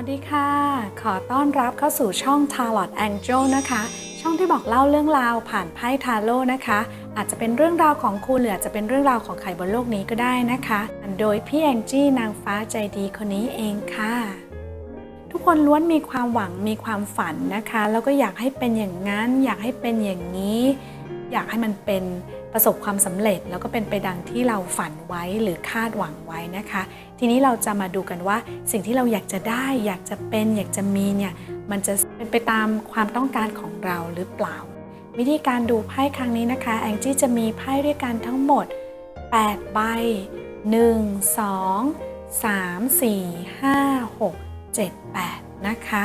วัสดีค่ะ ขอต้อนรับเข้าสู่ช่อง Tarot Angel นะคะ ช่องที่บอกเล่าเรื่องราวผ่านไพ่ทาโร่นะคะ อาจจะเป็นเรื่องราวของคุณหรืออาจจะเป็นเรื่องราวของใครบนโลกนี้ก็ได้นะคะ โดยพี่แองจี้นางฟ้าใจดีคนนี้เองค่ะ ทุกคนล้วนมีความหวังมีความฝันนะคะ แล้วก็อยากให้เป็นอย่างนั้น อยากให้เป็นอย่างนี้ อยากให้มันเป็น ประสบความสำเร็จแล้วก็เป็นไปดังที่เราฝันไว้หรือคาดหวังไว้นะคะ ทีนี้เราจะมาดูกันว่าสิ่งที่เราอยากจะได้ อยากจะเป็นอยากจะมีเนี่ยมันจะเป็นไปตามความต้องการของเราหรือเปล่า วิธีการดูไพ่ครั้งนี้นะคะแองจี้จะมีไพ่ด้วยกันทั้งหมด 8 ใบ 1 2 3 4 5 6 7 8 นะคะ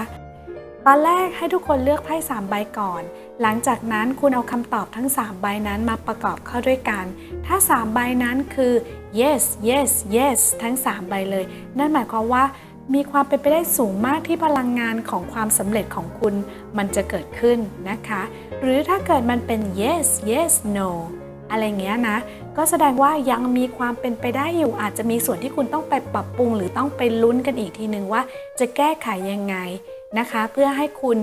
ตอนแรกให้ทุกคนเลือกไพ่3ใบก่อน หลังจากนั้นคุณเอาคำตอบทั้ง 3 ใบนั้นมาประกอบเข้าด้วยกัน ถ้า 3 ใบนั้นคือ yes yes yes ทั้ง 3 ใบเลย นั่นหมายความว่ามีความเป็นไปได้สูงมากที่พลังงานของความสำเร็จของคุณมันจะเกิดขึ้นนะคะ หรือถ้าเกิดมันเป็น yes yes no อะไรเงี้ยนะ ก็แสดงว่ายังมีความเป็นไปได้อยู่ อาจจะมีส่วนที่คุณต้องไปปรับปรุง หรือต้องไปลุ้นกันอีกทีนึงว่าจะแก้ไขยังไง นะคะ เพื่อให้คุณ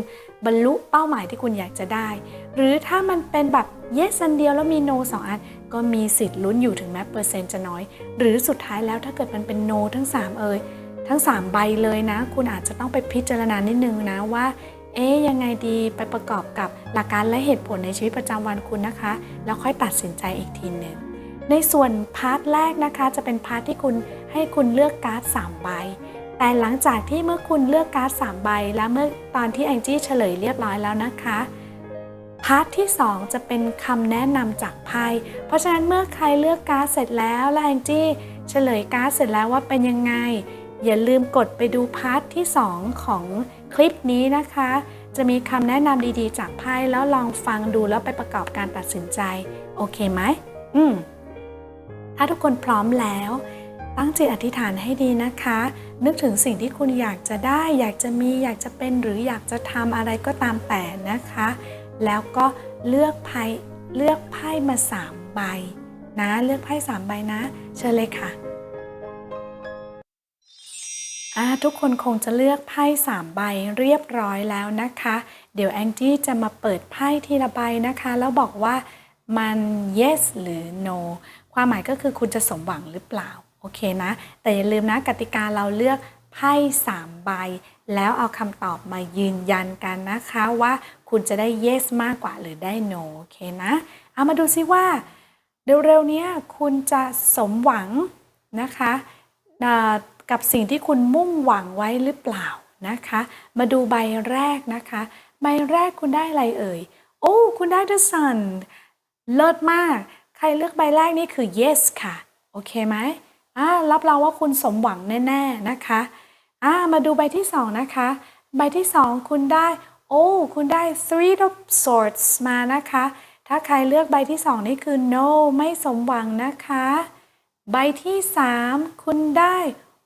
บรรลุเป้าหมายที่คุณอยากจะได้ หรือถ้ามันเป็นแบบ yes อันเดียวแล้วมี no สองอัน ก็มีสิทธิ์ลุ้นอยู่ถึงแม้เปอร์เซ็นต์จะน้อย หรือสุดท้ายแล้วถ้าเกิดมันเป็น no ทั้ง 3 เอ่ยทั้ง 3 ใบเลยนะ คุณอาจจะต้องไปพิจารณานิดนึงนะว่าเอ๊ยยังไงดีไปประกอบกับหลักการและเหตุผลในชีวิตประจำวันคุณนะคะ แล้วค่อยตัดสินใจอีกทีหนึ่งในส่วนพาร์ทแรกนะคะ จะเป็นพาร์ทที่คุณให้คุณเลือกการ์ด3ใบ แต่หลังจากที่เมื่อคุณเลือกการ์ด3ใบ และเมื่อตอนที่แองจี้เฉลยเรียบร้อยแล้วนะคะพาร์ทที่ 2 จะเป็นคำแนะนำจากไพ่เพราะฉะนั้นเมื่อใครเลือกการ์ดเสร็จแล้วและแองจี้เฉลยการ์ดเสร็จแล้วว่าเป็นยังไง อย่าลืมกดไปดูพาร์ทที่ 2 ของคลิปนี้นะคะ จะมีคำแนะนำดีๆ จากไพ่แล้วลองฟังดูแล้วไปประกอบการตัดสินใจ โอเคไหมอืมถ้าทุกคนพร้อมแล้ว ตั้งจิตอธิษฐานให้ดีนะคะ นึกถึงสิ่งที่คุณอยากจะได้ อยากจะมีอยากจะเป็นหรืออยากจะทำอะไรก็ตามแต่นะคะ แล้วก็เลือกไพ่เลือกไพ่มาสามใบนะ เลือกไพ่สามใบนะ เชิญเลยค่ะทุกคนคงจะเลือกไพ่สามใบเรียบร้อยแล้วนะคะ เดี๋ยวแองจี้จะมาเปิดไพ่ทีละใบนะคะ แล้วบอกว่ามัน yes หรือ no ความหมายก็คือคุณจะสมหวังหรือเปล่า โอเคนะ แต่อย่าลืมนะกติกาเราเลือกไพ่3ใบ แล้วเอาคำตอบมายืนยันกันนะคะว่าคุณจะได้ yes มากกว่าหรือได้ no โอเคนะ เอามาดูซิว่า เร็วๆเนี้ยคุณจะสมหวังนะคะกับสิ่งที่คุณมุ่งหวังไว้หรือเปล่านะคะ มาดูใบแรกนะคะ ใบแรกคุณได้อะไรเอ่ย โอ้ คุณได้ the sun เลิศมาก ใครเลือกใบแรกนี่คือ yes ค่ะ โอเคไหม อ่ารับรองว่าคุณสมหวังแน่ๆนะคะอ่ามาดูใบที่สองนะคะ ใบที่สองคุณได้ โอ้ คุณได้ three of swords มานะคะ ถ้าใครเลือกใบที่สองนี่คือ no ไม่สมหวังนะคะ ใบที่สามคุณได้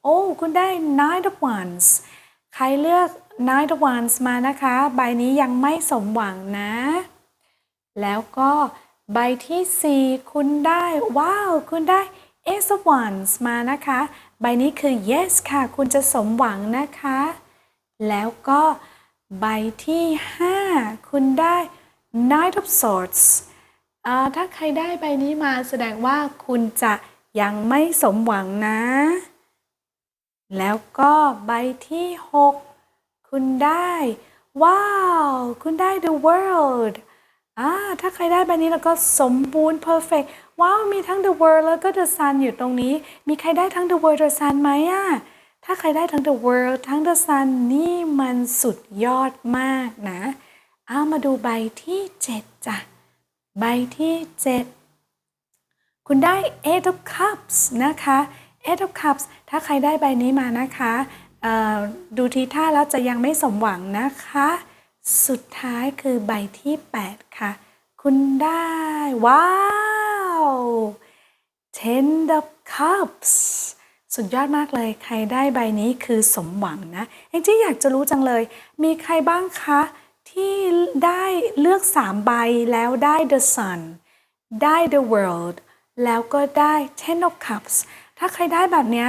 โอ้ คุณได้ nine of wands ใครเลือก nine of wands มานะคะ ใบนี้ยังไม่สมหวังนะ แล้วก็ใบที่ 4 คุณได้ ว้าว คุณได้ Ace of Wands มานะคะ ใบนี้คือ yes ค่ะ คุณจะสมหวังนะคะ แล้วก็ใบที่ 5 คุณได้ Knight of Swords อ่าถ้าใครได้ใบนี้มาแสดงว่าคุณจะยังไม่สมหวังนะ แล้วก็ใบที่ 6 คุณได้ ว้าว คุณได้ The World อ่าถ้าใครได้ใบนี้แล้วก็สมบูรณ์ perfect ว้าวมีทั้ง the world แล้วก็ the sun อยู่ตรงนี้ มีใครได้ทั้ง the world the sun ไหมอะถ้าใครได้ทั้ง the world ทั้ง the sun นี่มันสุดยอดมากนะ เอามาดูใบที่ 7จ้ะใบที่ 7 คุณได้ eight of cups นะคะ eight of cups ถ้าใครได้ใบนี้มานะคะดูทีท่าแล้วจะยังไม่สมหวังนะคะ สุดท้ายคือใบที่ 8 ค่ะ คุณได้ ว้าว ten of cups สุดยอดมากเลย ใครได้ใบนี้คือสมหวังนะเองจี้อยากจะรู้จังเลย มีใครบ้างคะ ที่ได้เลือก 3 ใบแล้วได้ the sun ได้ the world แล้วก็ได้ ten of cups ถ้าใครได้แบบเนี้ย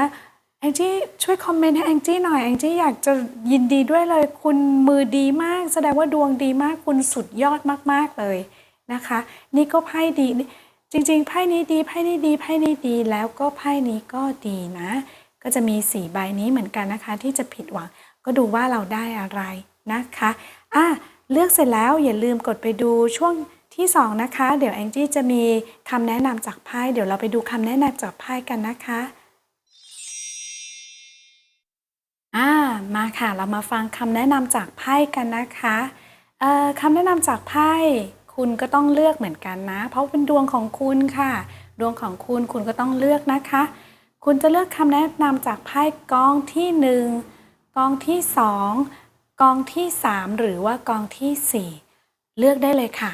องจี้ช่วยคอมเมนต์ให้แองจี้หน่อยแองจี้อยากจะยินดีด้วยเลย คุณมือดีมาก แสดงว่าดวงดีมากคุณสุดยอดมาก ๆ เลยนะคะ นี่ก็ไพ่ดี จริง ๆ ไพ่นี้ดีไพ่นี้ดีไพ่นี้ดีแล้วก็ไพ่นี้ก็ดีนะ ก็จะมีสี่ใบนี้เหมือนกันนะคะ ที่จะผิดหวัง ก็ดูว่าเราได้อะไรนะคะอะเลือกเสร็จแล้วอย่าลืมกดไปดูช่วงที่สองนะคะ เดี๋ยวแองจี้จะมีคำแนะนำจากไพ่เดี๋ยวเราไปดูคำแนะนำจากไพ่กันนะคะ มาค่ะ เรามาฟังคำแนะนำจากไพ่กันนะคะคำแนะนำจากไพ่คุณก็ต้องเลือกเหมือนกันนะ เพราะเป็นดวงของคุณค่ะ ดวงของคุณคุณก็ต้องเลือกนะคะ คุณจะเลือกคำแนะนำจากไพ่กองที่หนึ่งกองที่สองกองที่สามหรือว่ากองที่สี่เลือกได้เลยค่ะ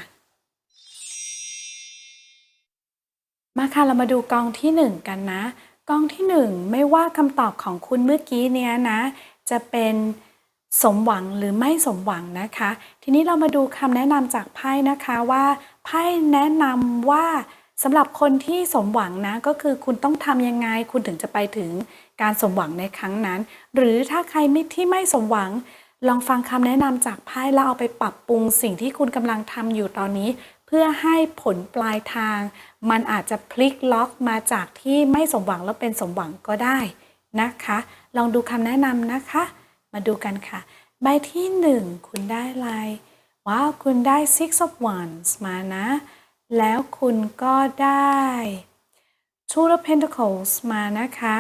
มาค่ะเรามาดูกองที่หนึ่งกันนะกองที่หนึ่งไม่ว่าคำตอบของคุณเมื่อกี้เนี้ยนะ จะเป็นสมหวังหรือไม่สมหวังนะคะ ทีนี้เรามาดูคำแนะนำจากไพ่นะคะว่าไพ่แนะนำว่าสำหรับคนที่สมหวังนะก็คือคุณต้องทำยังไง คุณถึงจะไปถึงการสมหวังในครั้งนั้น หรือถ้าใครไม่ที่ไม่สมหวัง ลองฟังคำแนะนำจากไพ่แล้วเอาไปปรับปรุงสิ่งที่คุณกำลังทำอยู่ตอนนี้ เพื่อให้ผลปลายทาง มันอาจจะพลิกล็อกมาจากที่ไม่สมหวังแล้วเป็นสมหวังก็ได้นะคะ ลองดูคำแนะนำนะคะ มาดูกันค่ะ ใบที่หนึ่งคุณได้อะไรว้าวคุณได้ six of wands มานะ แล้วคุณก็ได้ two of pentacles มานะคะ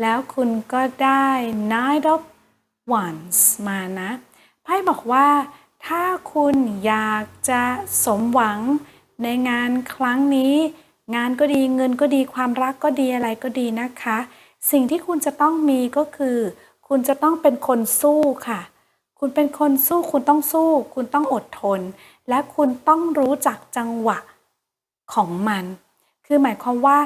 แล้วคุณก็ได้ nine of wands มานะไพ่บอกว่า ถ้าคุณอยากจะสมหวังในงานครั้งนี้ งานก็ดีเงินก็ดีความรักก็ดีอะไรก็ดีนะคะ สิ่งที่คุณจะต้องมีก็คือ คุณจะต้องเป็นคนสู้ค่ะ คุณเป็นคนสู้คุณต้องสู้ คุณต้องอดทน และคุณต้องรู้จักจังหวะของมัน คือหมายความว่า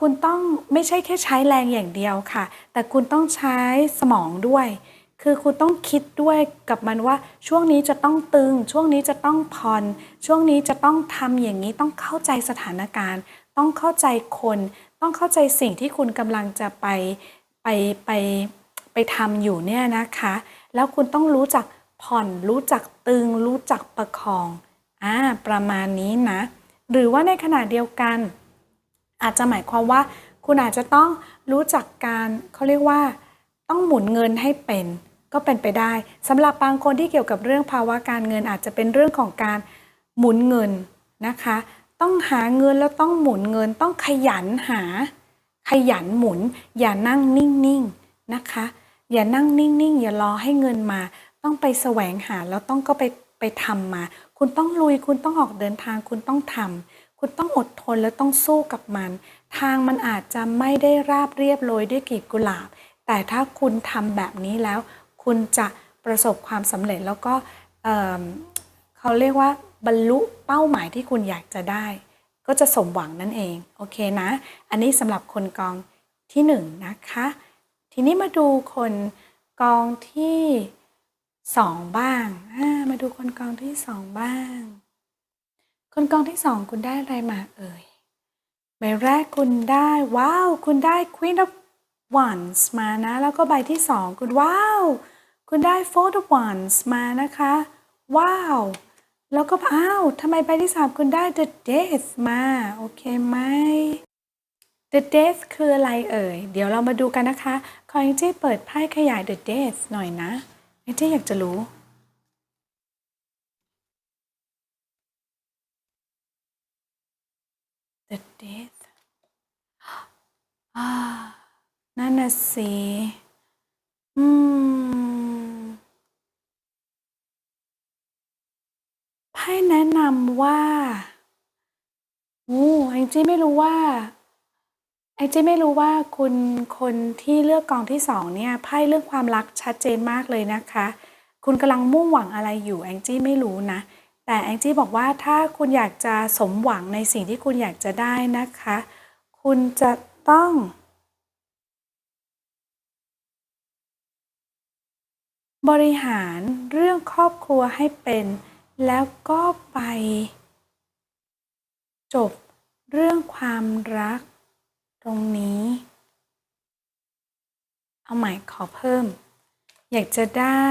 คุณต้องไม่ใช่แค่ใช้แรงอย่างเดียวค่ะ แต่คุณต้องใช้สมองด้วย คือคุณต้องคิดด้วยกับมันว่า ช่วงนี้จะต้องตึง ช่วงนี้จะต้องผ่อน ช่วงนี้จะต้องทำอย่างนี้ต้องเข้าใจสถานการณ์ ต้องเข้าใจคน ต้องเข้าใจสิ่งที่คุณกำลังจะไปไปไปไปทำอยู่เนี่ยนะคะ แล้วคุณต้องรู้จักผ่อนรู้จักตึง รู้จักประคองอ่าประมาณนี้นะ หรือว่าในขณะเดียวกัน อาจจะหมายความว่า คุณอาจจะต้องรู้จักการเขาเรียกว่า ต้องหมุนเงินให้เป็น ก็เป็นไปได้สำหรับบางคนที่เกี่ยวกับเรื่องภาวะการเงินอาจจะเป็นเรื่องของการหมุนเงินนะคะ ต้องหาเงินแล้วต้องหมุนเงินต้องขยันหา ขยันหมุน อย่านั่งนิ่งๆนะคะ อย่านั่งนิ่งๆ อย่ารอให้เงินมา ต้องไปแสวงหาแล้วต้องก็ไปไปทำมา คุณต้องลุยคุณต้องออกเดินทางคุณต้องทำคุณต้องอดทนและต้องสู้กับมัน ทางมันอาจจะไม่ได้ราบเรียบโรยด้วยกลีบกุหลาบ แต่ถ้าคุณทำแบบนี้แล้ว คุณจะประสบความสำเร็จแล้วก็เออเขาเรียกว่า บรรลุเป้าหมายที่คุณอยากจะได้ ก็จะสมหวังนั่นเอง โอเคนะ อันนี้สำหรับคนกองที่หนึ่งนะคะ ทีนี้มาดูคนกองที่สองบ้างามาดูคนกองที่สองบ้าง คนกองที่สองคุณได้อะไรมาเอ่ยใบแรกคุณได้ ว้าว คุณได้ Queen of Wands มานะ แล้วก็ใบที่สองคุณว้าว คุณได้ Four of Wands มานะคะ ว้าว แล้วก็อ้าวทำไมใบที่สามคุณได้ The Death มา โอเคไหม The Death คืออะไรเอ่ย เดี๋ยวเรามาดูกันนะคะ ขอแองจี้เปิดไพ่ขยาย The Death หน่อยนะแองจี้อยากจะรู้ The Death นั่นน่ะสิ อืม ไพ่แนะนำว่าโอ้แอง จี้ไม่รู้ว่าแองจี้ไม่รู้ว่าคุณคนที่เลือกกองที่สองเนี่ยไพ่เรื่องความรักชัดเจนมากเลยนะคะ คุณกำลังมุ่งหวังอะไรอยู่แองจี้ไม่รู้นะ แต่แองจี้บอกว่าถ้าคุณอยากจะสมหวังในสิ่งที่คุณอยากจะได้นะคะ คุณจะต้องบริหารเรื่องครอบครัวให้เป็น แล้วก็ไป จบ เรื่องความรัก ตรงนี้ เอาใหม่ขอเพิ่ม อยากจะได้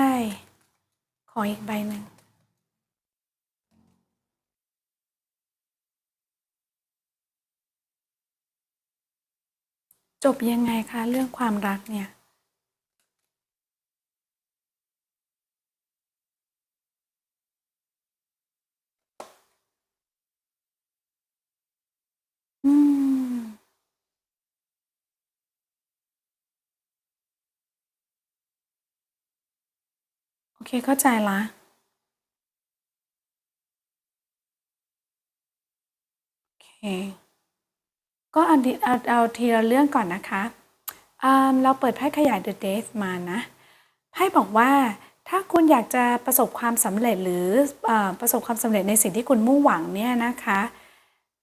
ขออีกใบหนึ่ง จบยังไงคะ เรื่องความรักเนี่ย อืม โอเค เข้าใจละ โอเค ก็เอาดิเอาเอาทีละเรื่องก่อนนะคะอืมเราเปิดไพ่ขยาย The Death มานะ ไพ่บอกว่าถ้าคุณอยากจะประสบความสำเร็จหรือเออประสบความสำเร็จในสิ่งที่คุณมุ่งหวังเนี่ยนะคะ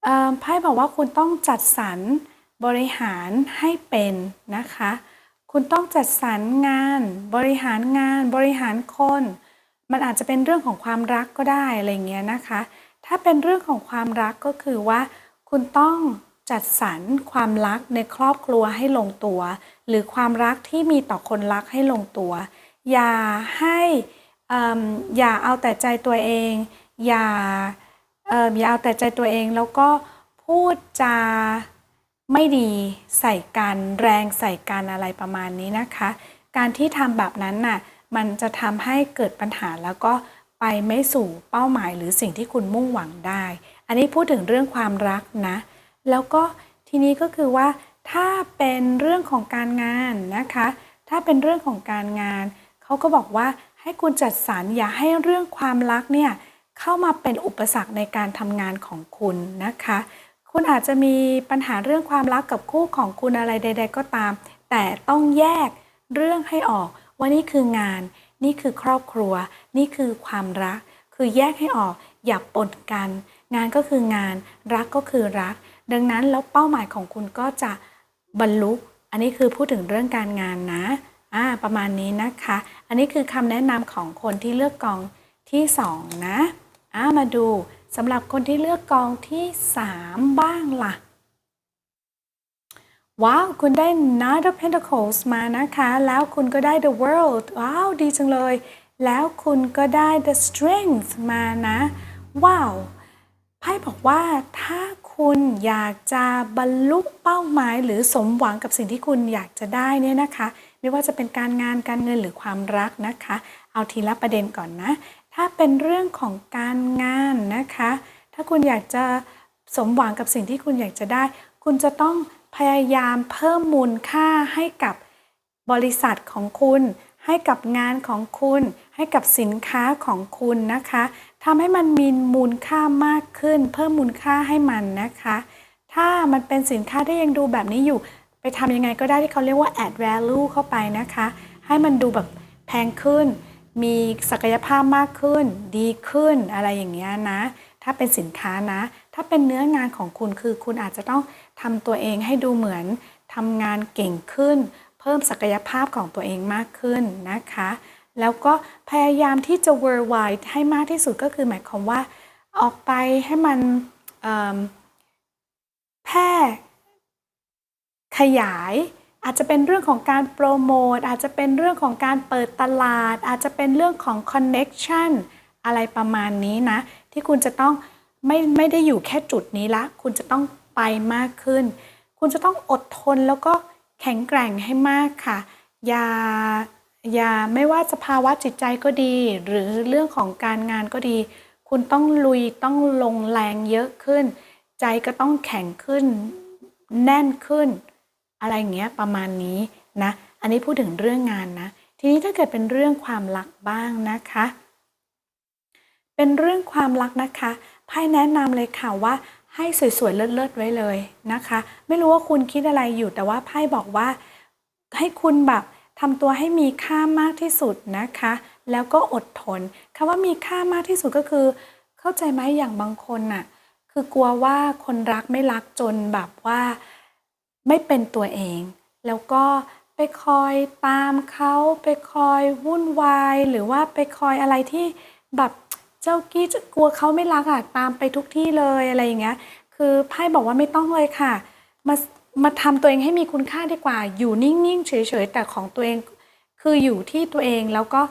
เอ่อไพ่บอกว่าคุณต้องจัดสรรบริหารให้เป็นนะคะ คุณต้องจัดสรรงาน บริหารงาน บริหารคน มันอาจจะเป็นเรื่องของความรักก็ได้อะไรเงี้ยนะคะ ถ้าเป็นเรื่องของความรักก็คือว่า คุณต้องจัดสรรความรักในครอบครัวให้ลงตัว หรือความรักที่มีต่อคนรักให้ลงตัว อย่าให้อย่าเอาแต่ใจตัวเอง อย่า เอิ่มอย่าเอาแต่ใจตัวเองแล้วก็พูดจาไม่ดีใส่กันแรงใส่กันอะไรประมาณนี้นะคะ การที่ทำแบบนั้นน่ะมันจะทำให้เกิดปัญหาแล้วก็ไปไม่สู่เป้าหมายหรือสิ่งที่คุณมุ่งหวังได้ อันนี้พูดถึงเรื่องความรักนะ แล้วก็ทีนี้ก็คือว่า ถ้าเป็นเรื่องของการงานนะคะ ถ้าเป็นเรื่องของการงาน เขาก็บอกว่าให้คุณจัดสรรอย่าให้เรื่องความรักเนี่ย เข้ามาเป็นอุปสรรคในการทำงานของคุณนะคะ คุณอาจจะมีปัญหาเรื่องความรักกับคู่ของคุณอะไรใด ๆ ก็ตาม แต่ต้องแยกเรื่องให้ออกว่านี่คืองาน นี่คือครอบครัว นี่คือความรัก คือแยกให้ออกอย่าปนกัน งานก็คืองานรักก็คือรัก ดังนั้นแล้วเป้าหมายของคุณก็จะบรรลุ อันนี้คือพูดถึงเรื่องการงานนะอ่าประมาณนี้นะคะ อันนี้คือคำแนะนำของคนที่เลือกกองที่สองนะ อ่ามาดูสำหรับคนที่เลือกกองที่สามบ้างล่ะ ว้าว คุณได้ Knight of Pentacles มานะคะ แล้วคุณก็ได้ The World ว้าว ดีจังเลย แล้วคุณก็ได้ The Strength มานะ ว้าวไพ่บอกว่าถ้าคุณอยากจะบรรลุเป้าหมายหรือสมหวังกับสิ่งที่คุณอยากจะได้เนี่ยนะคะ ไม่ว่าจะเป็นการงานการเงินหรือความรักนะคะ เอาทีละประเด็นก่อนนะ ถ้าเป็นเรื่องของการงานนะคะ ถ้าคุณอยากจะสมหวังกับสิ่งที่คุณอยากจะได้ คุณจะต้องพยายามเพิ่มมูลค่าให้กับบริษัทของคุณ ให้กับงานของคุณ ให้กับสินค้าของคุณนะคะทำให้มันมีมูลค่ามากขึ้น เพิ่มมูลค่าให้มันนะคะ ถ้ามันเป็นสินค้าที่ยังดูแบบนี้อยู่ ไปทำยังไงก็ได้ที่เขาเรียกว่า add value เข้าไปนะคะ ให้มันดูแบบแพงขึ้น มีศักยภาพมากขึ้น ดีขึ้นอะไรอย่างเงี้ยนะ ถ้าเป็นสินค้านะ ถ้าเป็นเนื้องานของคุณคือ คุณอาจจะต้องทำตัวเองให้ดูเหมือนทำงานเก่งขึ้น เพิ่มศักยภาพของตัวเองมากขึ้นนะคะ แล้วก็พยายามที่จะ worldwide ให้มากที่สุดก็คือหมายความว่า ออกไปให้มันแพร่ขยาย อาจจะเป็นเรื่องของการโปรโมทอาจจะเป็นเรื่องของการเปิดตลาด อาจจะเป็นเรื่องของ connection อะไรประมาณนี้นะ ที่คุณจะต้องไม่ไม่ได้อยู่แค่จุดนี้ละ คุณจะต้องไปมากขึ้น คุณจะต้องอดทนแล้วก็แข็งแกร่งให้มากค่ะ อย่าอย่าไม่ว่าสภาวะจิตใจก็ดี หรือเรื่องของการงานก็ดี คุณต้องลุยต้องลงแรงเยอะขึ้น ใจก็ต้องแข็งขึ้น แน่นขึ้น อะไรอย่างเงี้ยประมาณนี้นะ อันนี้พูดถึงเรื่องงานนะ ทีนี้ถ้าเกิดเป็นเรื่องความรักบ้างนะคะ เป็นเรื่องความรักนะคะไพ่แนะนำเลยค่ะว่าให้สวยๆเลิศๆไว้เลยนะคะ ไม่รู้ว่าคุณคิดอะไรอยู่แต่ว่าไพ่บอกว่าให้คุณแบบทำตัวให้มีค่ามากที่สุดนะคะ แล้วก็อดทนคำว่ามีค่ามากที่สุดก็คือ เข้าใจไหมอย่างบางคนน่ะคือกลัวว่าคนรักไม่รักจนแบบว่า ไม่เป็นตัวเอง แล้วก็ไปคอยตามเขาไปคอยวุ่นวาย หรือว่าไปคอยอะไรที่แบบเจ้ากี้จะกลัวเขาไม่รักอะตามไปทุกที่เลยอะไรอย่างเงี้ย คือไพ่บอกว่าไม่ต้องเลยค่ะ มามาทำตัวเองให้มีคุณค่าดีกว่า อยู่นิ่งๆเฉยๆแต่ของตัวเองคืออยู่ที่ตัวเองแล้วก็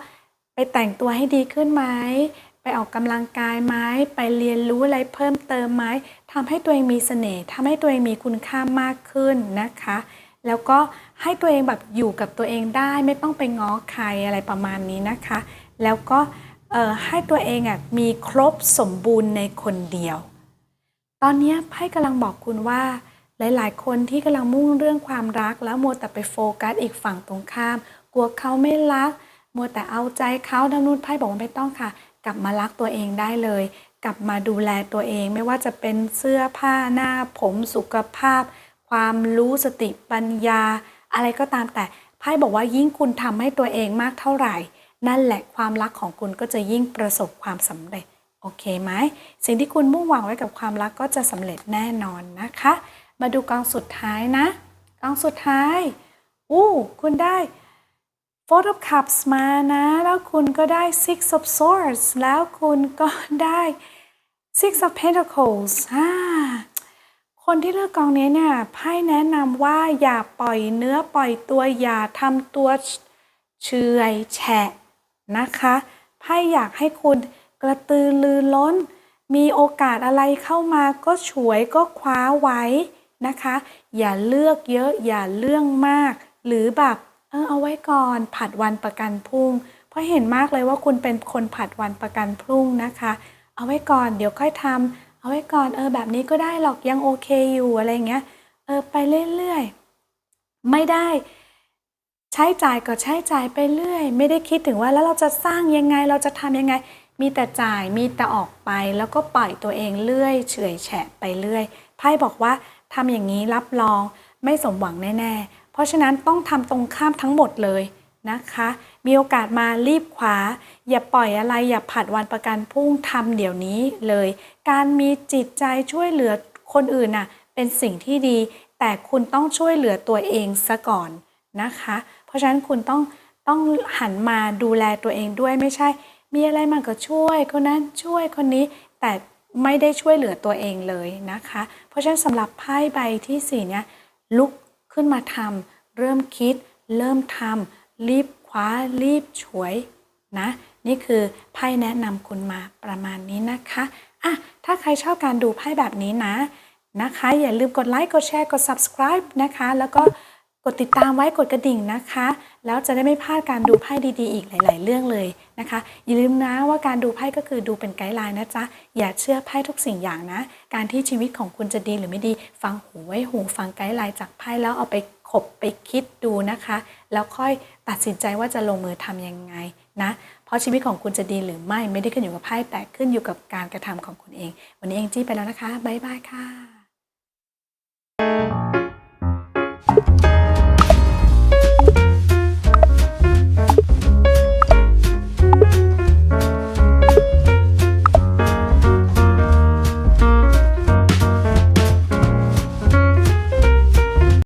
ไปแต่งตัวให้ดีขึ้นไหมไปออกกำลังกายไหมไปเรียนรู้อะไรเพิ่มเติมไหม ทำให้ตัวเองมีเสน่ห์ทำให้ตัวเองมีคุณค่ามากขึ้นนะคะ แล้วก็ให้ตัวเองแบบอยู่กับตัวเองได้ไม่ต้องไปง้อใครอะไรประมาณนี้นะคะ แล้วก็ให้ตัวเองอะมีครบสมบูรณ์ในคนเดียว ตอนนี้ไพ่กำลังบอกคุณว่า หลาย ๆ คนที่กำลังมุ่งเรื่องความรัก แล้วมัวแต่ไปโฟกัสอีกฝั่งตรงข้าม กลัวเขาไม่รัก มัวแต่เอาใจเขาดำนูนไพ่บอกว่าไม่ต้องค่ะ กลับมารักตัวเองได้เลย กลับมาดูแลตัวเอง ไม่ว่าจะเป็นเสื้อผ้าหน้าผมสุขภาพ ความรู้สติปัญญา อะไรก็ตามแต่ไพ่บอกว่ายิ่งคุณทำให้ตัวเองมากเท่าไหร่ นั่นแหละความรักของคุณก็จะยิ่งประสบความสำเร็จโอเคไหมสิ่งที่คุณมุ่งหวังไว้กับความรักก็จะสำเร็จแน่นอนนะคะ มาดูกองสุดท้ายนะกองสุดท้ายอู้คุณได้ Four of Cups มานะ แล้วคุณก็ได้ Six of Swords แล้วคุณก็ได้ Six of Pentacles อ่าคนที่เลือกกองนี้เนี่ยไพ่แนะนำว่าอย่าปล่อยเนื้อปล่อยตัวอย่าทำตัวเฉยแฉะนะคะไพ่อยากให้คุณกระตือรือร้น มีโอกาสอะไรเข้ามาก็ฉวยก็คว้าไว้นะคะ อย่าเลือกเยอะอย่าเรื่องมาก หรือแบบเออเอาไว้ก่อนผัดวันประกันพรุ่ง เพราะเห็นมากเลยว่าคุณเป็นคนผัดวันประกันพรุ่งนะคะ เอาไว้ก่อน เดี๋ยวค่อยทำเอาไว้ก่อนเออแบบนี้ก็ได้หรอกยังโอเคอยู่อะไรเงี้ยเออไปเรื่อยๆไม่ได้ ใช้จ่ายก็ใช้จ่ายไปเรื่อย ไม่ได้คิดถึงว่าแล้วเราจะสร้างยังไงเราจะทำยังไง มีแต่จ่ายมีแต่ออกไปแล้วก็ปล่อยตัวเองเรื่อยเฉยแฉะไปเรื่อยไพ่บอกว่าทำอย่างนี้รับรองไม่สมหวังแน่ๆ เพราะฉะนั้นต้องทำตรงข้ามทั้งหมดเลย นะคะ มีโอกาสมารีบคว้าอย่าปล่อยอะไรอย่าผัดวันประกันพรุ่งทำเดี๋ยวนี้เลย การมีจิตใจช่วยเหลือคนอื่นน่ะเป็นสิ่งที่ดี แต่คุณต้องช่วยเหลือตัวเองซะก่อนนะคะ เพราะฉะนั้นคุณต้องต้องหันมาดูแลตัวเองด้วยไม่ใช่ มีอะไรมันก็ช่วยคนนั้นช่วยคนนี้แต่ไม่ได้ช่วยเหลือตัวเองเลยนะคะ เพราะฉะนั้นสำหรับไพ่ใบที่สี่เนี่ยลุกขึ้นมาทำเริ่มคิด เริ่มทำ รีบคว้ารีบฉวยนะนี่คือไพ่แนะนำคุณมาประมาณนี้นะคะอะถ้าใครชอบการดูไพ่แบบนี้นะนะคะ อย่าลืมกดไลค์กดแชร์กด subscribe นะคะ แล้วก็กดติดตามไว้กดกระดิ่งนะคะ แล้วจะได้ไม่พลาดการดูไพ่ดีๆ อีกหลาย ๆ เรื่องเลยนะคะ อย่าลืมนะว่าการดูไพ่ก็คือดูเป็นไกด์ไลน์นะจ๊ะ อย่าเชื่อไพ่ทุกสิ่งอย่างนะ การที่ชีวิตของคุณจะดีหรือไม่ดี ฟังหูไว้หูฟังไกด์ไลน์จากไพ่แล้วเอาไป ขบไปคิดดูนะคะ แล้วค่อยตัดสินใจว่าจะลงมือทำยังไงนะ เพราะชีวิตของคุณจะดีหรือไม่ไม่ได้ขึ้นอยู่กับไพ่แต่ขึ้นอยู่กับการกระทำของคุณเอง วันนี้เองจี้ไปแล้วนะคะบ๊ายบายค่ะ